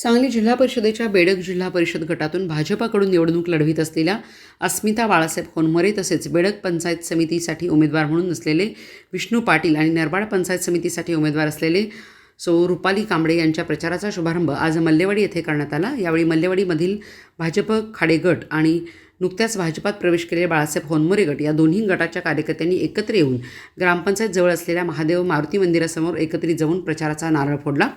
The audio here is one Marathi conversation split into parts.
सांगली जिल्हा परिषदेच्या बेडक जिल्हा परिषद गटातून भाजपाकडून निवडणूक लढवित असलेल्या अस्मिता बाळासाहेब होनमरे तसेच बेडक पंचायत समितीसाठी उमेदवार म्हणून असलेले विष्णू पाटील आणि नरबाड पंचायत समितीसाठी उमेदवार असलेले सो रुपाली कांबळे यांच्या प्रचाराचा शुभारंभ आज मल्लेवाडी येथे करण्यात आला. यावेळी मल्लेवाडीमधील भाजप खाडे गट आणि नुकत्याच भाजपात प्रवेश केलेले बाळासाहेब होनमोरे गट या दोन्ही गटाच्या कार्यकर्त्यांनी एकत्र येऊन ग्रामपंचायत जवळ असलेल्या महादेव मारुती मंदिरासमोर एकत्रित जाऊन प्रचाराचा नारळ फोडला.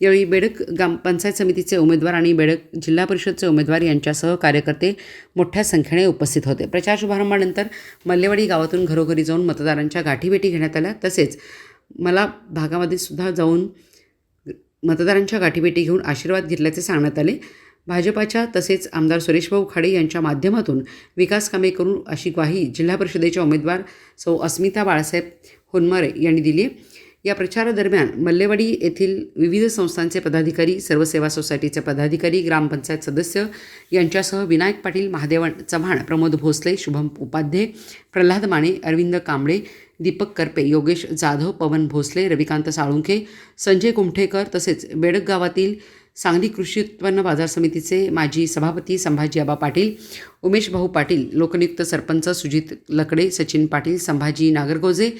यावेळी बेडक ग्राम पंचायत समितीचे उमेदवार आणि बेडक जिल्हा परिषदचे उमेदवार यांच्यासह कार्यकर्ते मोठ्या संख्येने उपस्थित होते. प्रचार शुभारंभानंतर मल्लेवाडी गावातून घरोघरी जाऊन मतदारांच्या गाठीभेटी घेण्यात आल्या. तसेच मला भागामध्ये सुद्धा जाऊन मतदारांच्या गाठीभेटी घेऊन आशीर्वाद घेतल्याचे सांगण्यात आले. भाजपाच्या तसेच आमदार सुरेशभाऊ खाडे यांच्या माध्यमातून विकास कामे करून अशी ग्वाही जिल्हा परिषदेच्या उमेदवार सौ अस्मिता बाळासाहेब होनमारे यांनी दिली आहे. या प्रचारादरम्यान मल्लेवाडी येथील विविध संस्थांचे पदाधिकारी सर्व सेवा सोसायटीचे पदाधिकारी ग्रामपंचायत सदस्य यांच्यासह विनायक पाटील महादेव चव्हाण प्रमोद भोसले शुभम उपाध्ये प्रल्हाद माने अरविंद कांबळे दीपक करपे योगेश जाधव पवन भोसले रविकांत साळुंखे संजय कुमठेकर तसेच बेडक गावातील सांगली कृषी उत्पन्न बाजार समितीचे माजी सभापती संभाजी आबा पाटील उमेश भाऊ पाटील लोकनियुक्त सरपंच सुजित लकडे सचिन पाटील संभाजी नागरगोजे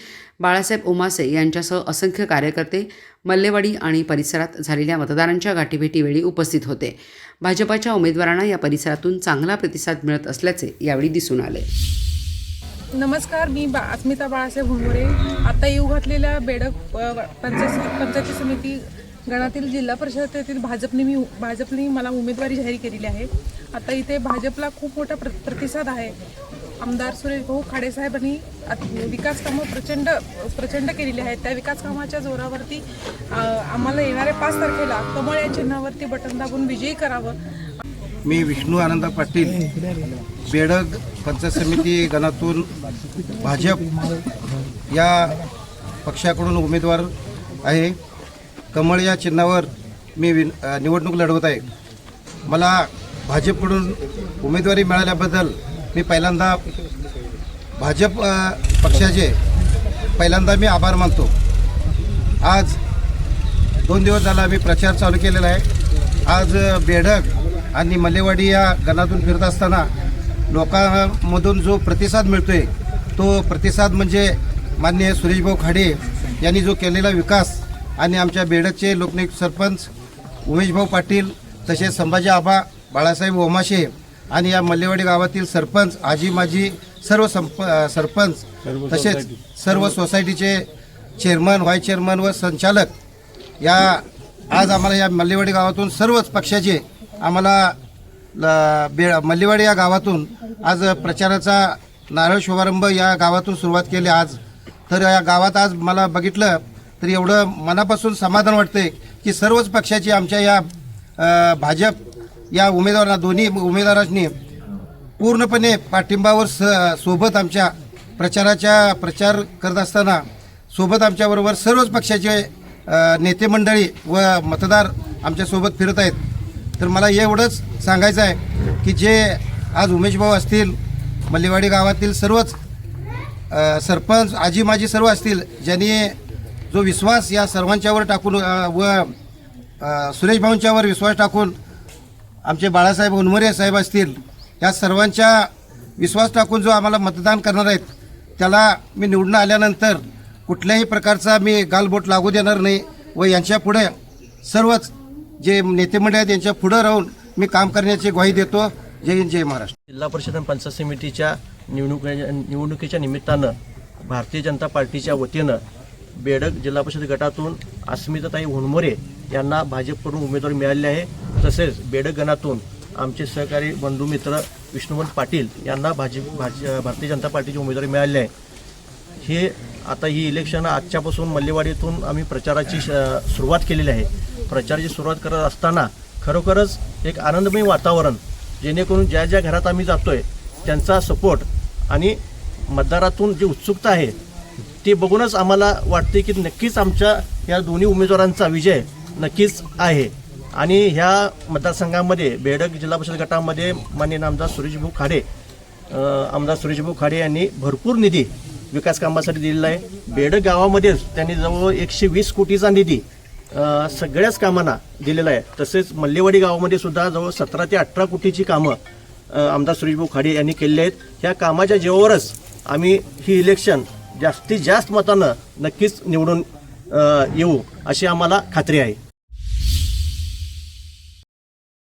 बाळासाहेब उमासे यांच्यासह असंख्य कार्यकर्ते मल्लेवाडी आणि परिसरात झालेल्या मतदारांच्या गाठीभेटीवेळी उपस्थित होते. भाजपाच्या उमेदवारांना या परिसरातून चांगला प्रतिसाद मिळत असल्याचे यावेळी दिसून आले. नमस्कार मी बा अस्मिता बाळासाहेब हुंगरे आता येऊ घातलेल्या बेडक पंचायत पंचायती समिती गणातील जिल्हा परिषदेतील भाजपने मी भाजपने मला उमेदवारी जाहीर केलेली आहे. आता इथे भाजपला खूप मोठा प्र प्रतिसाद आहे. आमदार सुरेश भाऊ खाडेसाहेबांनी विकास कामं प्रचंड प्रचंड केलेली आहेत. त्या विकास कामाच्या जोरावरती आम्हाला येणाऱ्या पाच तारखेला कमळ या चिन्हावरती बटन दाबून विजयी करावं. मी विष्णू आनंद पाटील बेडग पंचायत समिती गणातून भाजप या पक्षाकडून उमेदवार आहे. कमळ या चिन्हावर मी विन निवडणूक लढवत आहे. मला भाजपकडून उमेदवारी मिळाल्याबद्दल मी पहिल्यांदा भाजप पक्षाचे पहिल्यांदा मी आभार मानतो. आज दोन दिवस झाला मी प्रचार चालू केलेला आहे. आज बेढक आणि मल्लेवाडी या गणातून फिरत असताना लोकांमधून जो प्रतिसाद मिळतोय तो प्रतिसाद म्हणजे माननीय सुरेशभाऊ खाडे यांनी जो केलेला विकास आणि आमच्या बेडकचे लोकनियुक्त सरपंच उमेशभाऊ पाटील तसेच संभाजी आबा बाळासाहेब ओमाशे आणि या मल्लेवाडी गावातील सरपंच आजी माजी सर्व संप सरपंच तसेच सर्व सोसायटीचे चेअरमन व्हाईस चेअरमन व संचालक या आज आम्हाला या मल्लेवाडी गावातून सर्वच पक्षाचे आम्हाला बेळ बे या गावातून आज प्रचाराचा नारळ शुभारंभ या गावातून सुरुवात केली आज. तर या गावात आज मला बघितलं तर एवढं मनापासून समाधान वाटते की सर्वच पक्षाची आमच्या या भाजप या उमेदवारांना दोन्ही उमेदवारांनी पूर्णपणे पाठिंबावर स सोबत आमच्या प्रचाराच्या प्रचार करत असताना सोबत आमच्याबरोबर सर्वच पक्षाचे नेते मंडळी व मतदार आमच्यासोबत फिरत आहेत. तर मला एवढंच सांगायचं आहे की जे आज उमेश भाऊ असतील मल्लेवाडी गावातील सर्वच सरपंच आजी माजी सर्व असतील ज्यांनी जो विश्वास या सर्वांच्यावर टाकून व सुरेश भाऊंच्यावर विश्वास टाकून आमचे बाळासाहेब उनमरे साहेब असतील या सर्वांच्या विश्वास टाकून जो आम्हाला मतदान करणार आहेत त्याला मी निवडून आल्यानंतर कुठल्याही प्रकारचा मी गालबोट लागू देणार नाही व यांच्यापुढे सर्वच जे नेते मंडळ आहेत यांच्या पुढं राहून मी काम करण्याची ग्वाही देतो. जय हिंद जय महाराष्ट्र. जिल्हा परिषद आणि पंचायत समितीच्या निवडणूक निवडणुकीच्या निमित्तानं भारतीय जनता पार्टीच्या वतीनं बेडक जिल्हा परिषद गटातून अस्मिताताई होणमोरे यांना भाजपकडून उमेदवारी मिळाली आहे. तसेच बेडक गणातून आमचे सहकारी बंधू मित्र विष्णुवंत पाटील यांना भाजप भाज भारतीय जनता पार्टीची उमेदवारी मिळाली आहे. हे आता ही इलेक्शन आजच्यापासून मल्लेवाडीतून आम्ही प्रचाराची सुरुवात केलेली आहे. प्रचाराची सुरुवात करत असताना खरोखरच एक आनंदमय वातावरण जेणेकरून ज्या ज्या घरात आम्ही जातो आहे त्यांचा सपोर्ट आणि मतदारातून जी उत्सुकता आहे ती बघूनच आम्हाला वाटते की नक्कीच आमच्या या दोन्ही उमेदवारांचा विजय नक्कीच आहे. आणि ह्या मतदारसंघामध्ये बेडक जिल्हा परिषद गटामध्ये माननीय आमदार सुरेशभाऊ खाडे आमदार सुरेशभाऊ खाडे यांनी भरपूर निधी विकास कामासाठी दिलेला आहे. बेडक गावामध्येच त्यांनी जवळ एकशे वीस कोटीचा निधी सगळ्याच कामांना दिलेलं आहे. तसेच मल्लेवाडी गावामध्ये सुद्धा जवळ सतरा ते अठरा कोटीची कामं आमदार सुरेशभाऊ खाडे यांनी केलेली आहेत. ह्या कामाच्या जेवावरच आम्ही ही इलेक्शन जास्तीत जास्त मतानं नक्कीच निवडून येऊ अशी आम्हाला खात्री आहे.